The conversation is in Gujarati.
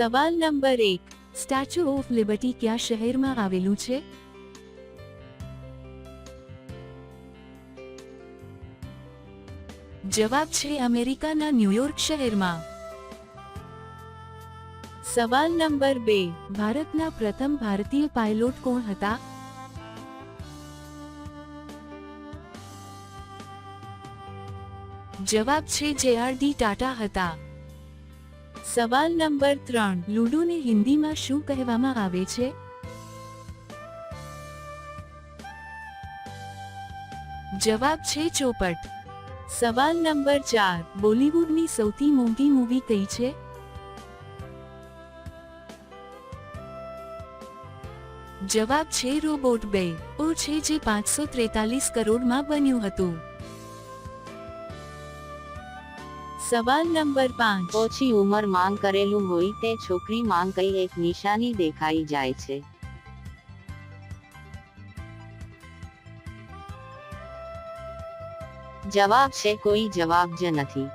સવાલ નંબર એક સ્ટેચ્યુ ઓફ લિબર્ટી કયા શહેરમાં આવેલું છે? જવાબ છે અમેરિકાના ન્યુયોર્ક શહેરમાં. સવાલ નંબર બે, ભારતના પ્રથમ ભારતીય પાયલોટ કોણ હતા? જવાબ છે જે આર ડી ટાટા હતા. સવાલ નંબર ત્રણ. લુડોને હિન્દીમાં શું કહેવામાં આવે છે? જવાબ છે ચોપટ. સવાલ નંબર ચાર. બોલિવૂડની સૌથી મોંઘી મૂવી કઈ છે? જવાબ છે રોબોટ બે. ઓ છે જે પાંચસો ત્રેતાલીસ કરોડમાં બન્યું હતું. સવાલ નંબર પાંચ. ઓછી ઉંમર માંગ કરેલું હોય તે છોકરી માંગ કઈ એક નિશાની દેખાઈ જાય છે. જવાબ છે કોઈ જવાબ જ નથી.